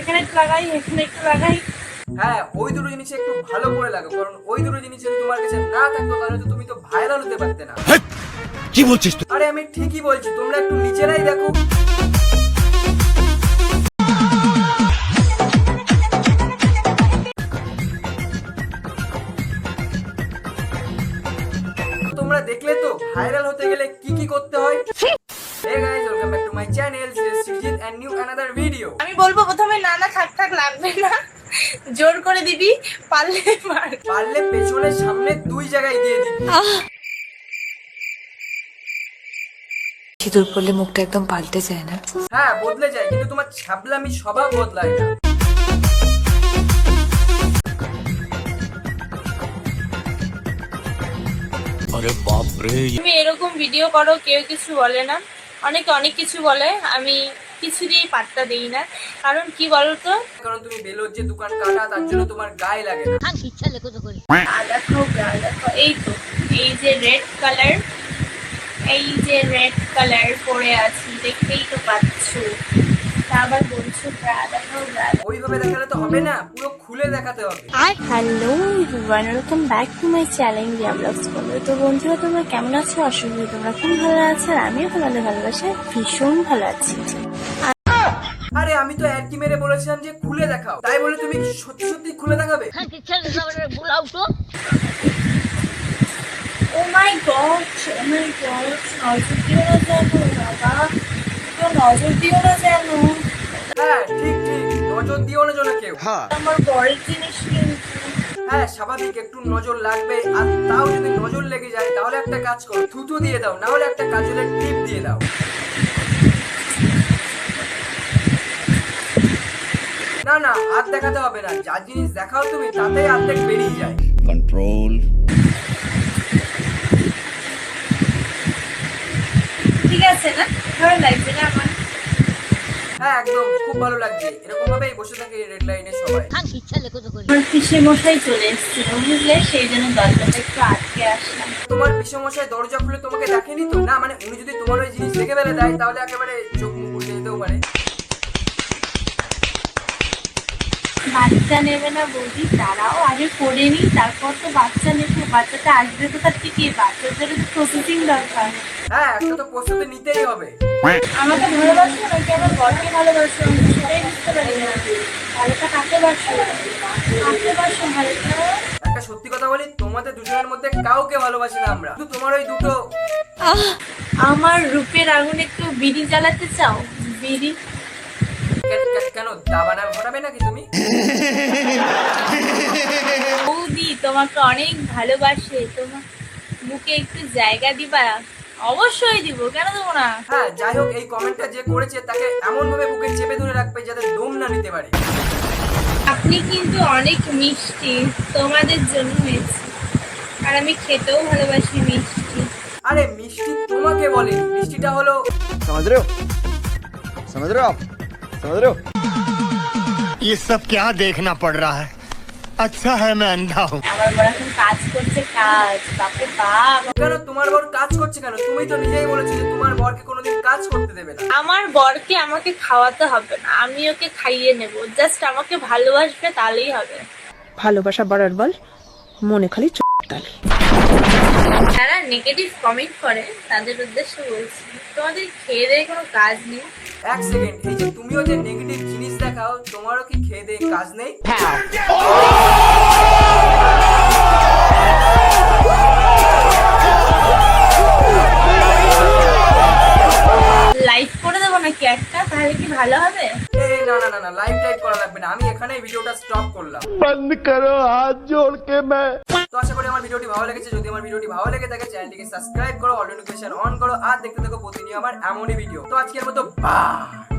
এখানে একটু লাগাই এখানে একটু লাগাই। হ্যাঁ ওই দুটো জিনিস একটু ভালো করে লাগো কারণ ওই দুটো জিনিস যদি তোমার কাছে না থাকতো তাহলে তো তুমি তো ভাইরাল হতে পারতে না। কি বলছিস তুই? আরে আমি ঠিকই বলছি তোমরা একটু নিজেরাই দেখো। তোমরা দেখলে তো ভাইরাল হতে গেলে কি কি করতে হয়? Hey guys, welcome back to my channel. আমি বলব প্রথমে না না থাক থাক লাগবে না। জোর করে দিবি পারলে মার। পারলে পেছনে সামনে দুই জায়গায় দিয়ে দিবি। সিঁদুর পরলে মুখটা একদম পাল্টে যায় না। হ্যাঁ বদলে যায় কিন্তু তোমার ছাবলামি স্বভাব বদলায় না। আরে বাপ রে তুমি এরকম ভিডিও করো কেউ কিছু বলে না। অনেকে অনেক কিছু বলে আমি কিছু দিয়ে পাত্তা দেই না। কারণ কি বলতো? কারণ তুমি বেলোর যে দোকান কাটা তার জন্য তোমার গায়ে লাগে না। গা দেখো গা দেখো এই তো এই যে রেড কালার এই যে রেড কালার পরে আছি দেখতেই তো পাচ্ছ। তা আবার বলছো দেখো গা ওইভাবে দেখালে তো হবে না পুরো খুলে দেখাতে হবে। Hello everyone welcome back to my channel Riya blogs বলে তো বন্ধুরা তোমরা কেমন আছো? অসুবিধা তোমরা খুব ভালো আছো আর আমিও তোমাদের ভালোবাসায় ভীষণ ভালো আছি। আরে আমি তো একই মেরে বলেছিলাম যে খুলে দেখাও। তাই বলে তুমি সত্যি সত্যি খুলে দেখাবে? ও মাই গড ও মাই গড নজর দিও না যেন বাবা নজর দিও না যেন কেউ হ্যাঁ। না কেউ। হ্যাঁ। স্বাভাবিক একটু নজর লাগবে। আর তাও যদি নজর লেগে যায় তাহলে একটা কাজ করো থুতু দিয়ে দাও না হলে একটা কাজলের টিপ দিয়ে দাও। না না আর দেখাতে হবে না। যা জিনিস দেখাও তুমি তাতে অর্ধেক বেরিয়ে যায়। কন্ট্রোল ঠিক আছে না? লাইব্রেরি হ্যাঁ একদম খুব ভালো লাগছে। এরকম ভাবেই বসে থাকে রেড লাইনে সবাই। আমার পিসে মশাই চলে এসেছিল বুঝলে? সেই জন্য দরজাটা একটু আটকে আসলাম। তোমার পিসমশাই দরজা খুলে তোমাকে দেখেনি তো? না মানে উনি যদি তোমার ওই জিনিস দেখে ফেলে দেয় তাহলে একেবারে চোখ মুখ উঠে যেতেও পারে। বাচ্চা নেবে না বৌদি তারাও আগে করে নি তারপর তো বাচ্চা নেবে বাচ্চাটা আসবে কোথার থেকে? বাচ্চাদের তো প্রসেসিং দরকার। হ্যাঁ একটা তো প্রস্তুতি নিতেই হবে। আমাকে ভালোবাসো নাকি আমার বরকে ভালোবাসো? সেটাই বুঝতে পারি না। ভালোটা কাকে বাসো? কাকে বাসো ভালোটা? একটা সত্যি কথা বলি তোমাদের দুজনের মধ্যে কাউকে ভালোবাসি না আমরা। শুধু তোমার ওই দুটো। আমার রূপের আগুন একটু বিড়ি জ্বালাতে চাও? বিড়ি? তোমাকে অনেক ভালোবাসে। তোমার মুখে একটু জায়গা দিবা? অবশ্যই দিব কেন দেবো না? হ্যাঁ, যাই হোক এই কমেন্টটা যে করেছে তাকে এমন ভাবে চেপে ধরে রাখবে যাতে দম না নিতে পারে। আপনি কিন্তু অনেক মিষ্টি তোমাদের জন্য হয়েছে আর আমি খেতেও ভালোবাসি মিষ্টি। আরে মিষ্টি তোমাকে বলে মিষ্টিটা হলো সমাদ্র समझ रहे हो आप समझ रहे हो ये सब क्या देखना पड़ रहा है अच्छा है मैं अंधा हूँ আমার বড় এখন কাজ করছে কাজ বাপরে বাপ কেন তোমার বর কাজ করছে কেন তুমি তো নিজেই বলেছো যে তোমার বরকে কোনোদিন কাজ করতে দেবে না আমার বরকে আমাকে খাওয়াতে হবে না আমি ওকে খাইয়ে নেব জাস্ট আমাকে ভালোবাসবে তাহলেই হবে ভালোবাসা বাড়ার বল মনে খালি করতালি যারা নেগেটিভ কমেন্ট করে তাদের উদ্দেশ্যে বলছি তোমাদের খেয়ে দেয়ে কোনো কাজ নেই। এক সেকেন্ড এই যে তুমিও যে নেগেটিভ জিনিস দেখাও তোমারও কি খেয়ে দেয় কাজ নেই? লাইক করে দেবো নাকি একটা? তাহলে কি ভালো হবে? না না না লাইভ টাইপ করা লাগবে না। আমি এখানে ভিডিওটা স্টপ করলাম। বন্ধ করো হাত জোড় কে मैं। তো আশা করি আমার ভিডিওটি ভালো লেগেছে। যদি আমার ভিডিওটি ভালো লেগে থাকে, চ্যানেলটিকে সাবস্ক্রাইব করো অল নোটিফিকেশন অন করো, আর দেখতে থাকো প্রতিনিয়ত আমার এমনই ভিডিও। তো আজকের মতো বাই